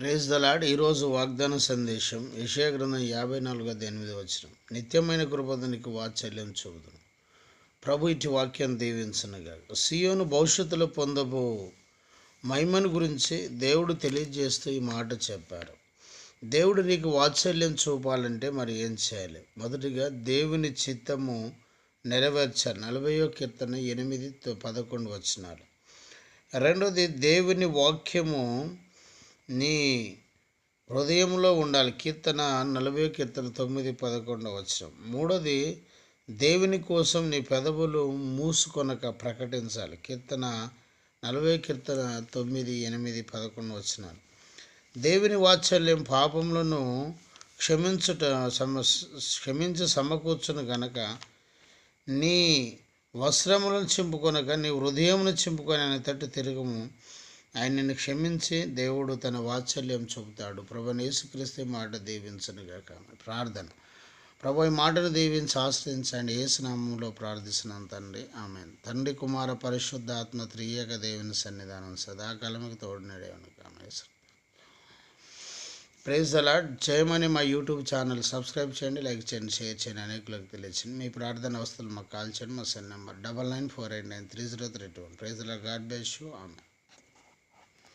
Praise the Lord ఈరోజు వాగ్దాన సందేశం యశయగ్రంథం యాభై నాలుగు ఎనిమిది వచ్చిన నిత్యమైన కృపదనికి వాత్సల్యం చూపుదును ప్రభు ఇటు వాక్యం దీవించనుగా సియోను భవిష్యత్తులో పొందబో మహిమను గురించి దేవుడు తెలియజేస్తూ ఈ మాట చెప్పారు. దేవుడు నీకు వాత్సల్యం చూపాలంటే మరి ఏం చేయాలి? మొదటిగా దేవుని చిత్తము నెరవేర్చారు నలభయో కీర్తన ఎనిమిది పదకొండు వచ్చినారు రెండోది దేవుని వాక్యము నీ హృదయంలో ఉండాలి. కీర్తన నలభై కీర్తన తొమ్మిది పదకొండు వచ్చిన మూడోది దేవుని కోసం నీ పెదవులు మూసుకొనక ప్రకటించాలి. కీర్తన నలభై కీర్తన తొమ్మిది ఎనిమిది పదకొండు వచ్చినాలు దేవుని వాత్సల్యం పాపములను క్షమించుట సమ క్షమించి సమకూర్చును గనక నీ వస్త్రములను చింపుకొనక నీ హృదయమును చింపుకొని ఆయన తట్టు తిరుగుము. ఆయనని క్షమించి దేవుడు తన వాత్సల్యం చూపుతాడు. ప్రభు యేసుక్రీస్తు ఈ మాట దీవించనుగాక ప్రార్థన. ప్రభు ఈ మాటను దీవించి ఆశ్రయించండి. ఏసునామంలో ప్రార్థిస్తున్నాను తండ్రి. ఆమె తండ్రి కుమార పరిశుద్ధ ఆత్మ త్రియేక దేవుని సన్నిధానం సదాకాలమికి తోడినడేవను కామేశ్వర ప్రైజ్ అలాడ్ చేయమని మా యూట్యూబ్ ఛానల్ సబ్స్క్రైబ్ చేయండి లైక్ చేయండి షేర్ చేయండి అనేకులకు తెలియచేయండి. మీ ప్రార్థన అవస్థలు మాకు కాల్ చేయండి. మా cell number double nine four eight nine three zero three two praise అలా గాడ్ బ్లెస్ యూ. ఆమె